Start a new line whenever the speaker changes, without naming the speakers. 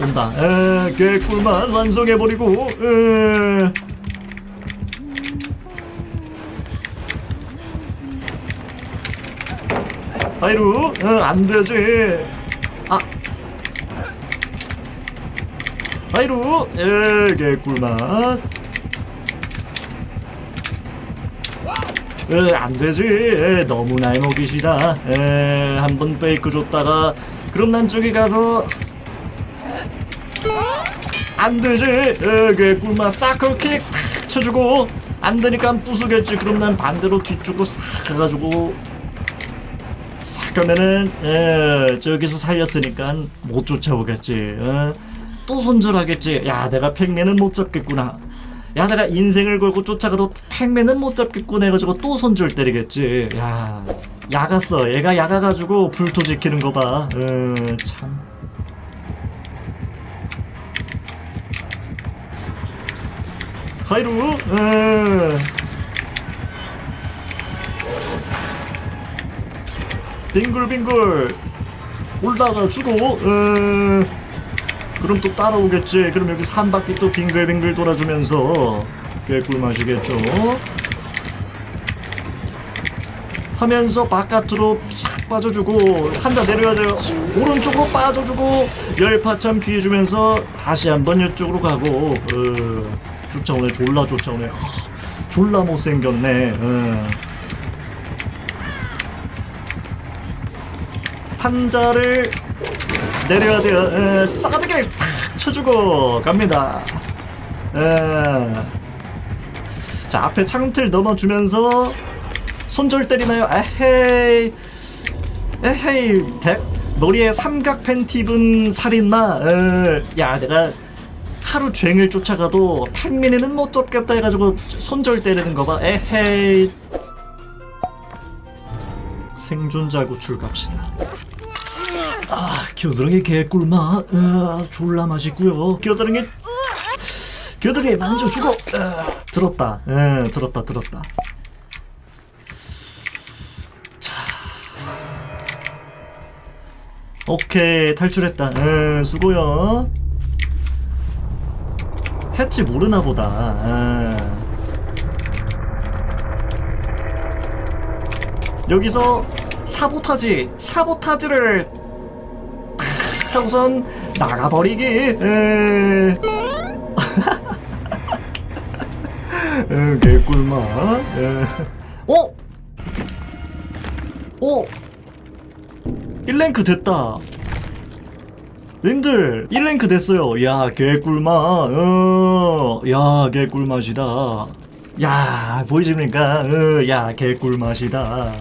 온다 에 개꿀만 완성해버리고 에. 아이루 어, 안되지 아 아이루 에 개꿀만 에, 안 되지. 에, 너무 날 먹이시다. 에, 한번 페이크 줬다가 그럼 난 저기 가서 안 되지. 에, 개꿀맛 사클킥 탁 쳐주고 안 되니까 부수겠지. 그럼 난 반대로 뒤쪽으로 싹 해가지고 싹 가면은 에, 저기서 살렸으니까 못 쫓아오겠지. 어? 또 손절하겠지. 야, 내가 팩맨은 못 잡겠구나. 야 내가 인생을 걸고 쫓아가도 팩맨은 못 잡겠군 해가지고 또 손절 때리겠지 야 야갔어 얘가 야가가지고 불토 지키는 거봐 음, 참 하이루 음. 빙글빙글 올라가 주고 음. 그럼 또 따라오겠지. 그럼 여기서 한 바퀴 또 빙글빙글 돌아주면서 개꿀 마시겠죠. 하면서 바깥으로 싹 빠져주고 한 대 내려야 돼요. 오른쪽으로 빠져주고 열파참 피해주면서 다시 한번 이쪽으로 가고 어, 쫓아오네 졸라 쫓아오네. 하, 졸라 못생겼네. 어. 판자를 내려야 돼요. 에, 싸대기를 탁 쳐주고 갑니다. 에. 자 앞에 창틀 넘어주면서 손절 때리나요? 에헤이 에헤이 대, 머리에 삼각 팬티 입은 살인마 에, 야 내가 하루 종일 쫓아가도 팩민이는 못 잡겠다 해가지고 손절 때리는 거 봐 에헤이 생존자 구출 갑시다 아, 겨드랑이 개꿀맛. 아, 졸라 맛있고요. 겨드랑이 겨드랑이 만져주고 아, 들었다. 예, 들었다, 들었다. 자, 오케이 탈출했다. 예, 수고요. 해치 모르나 보다. 예. 여기서 사보타지, 사보타지를 하고선 나가버리기. 에. 에, 개꿀맛. 에. 어? 어? 1랭크 됐다. 님들 1랭크 됐어요. 야 개꿀맛. 어. 야 개꿀맛이다. 야 보이십니까? 어, 야 개꿀맛이다.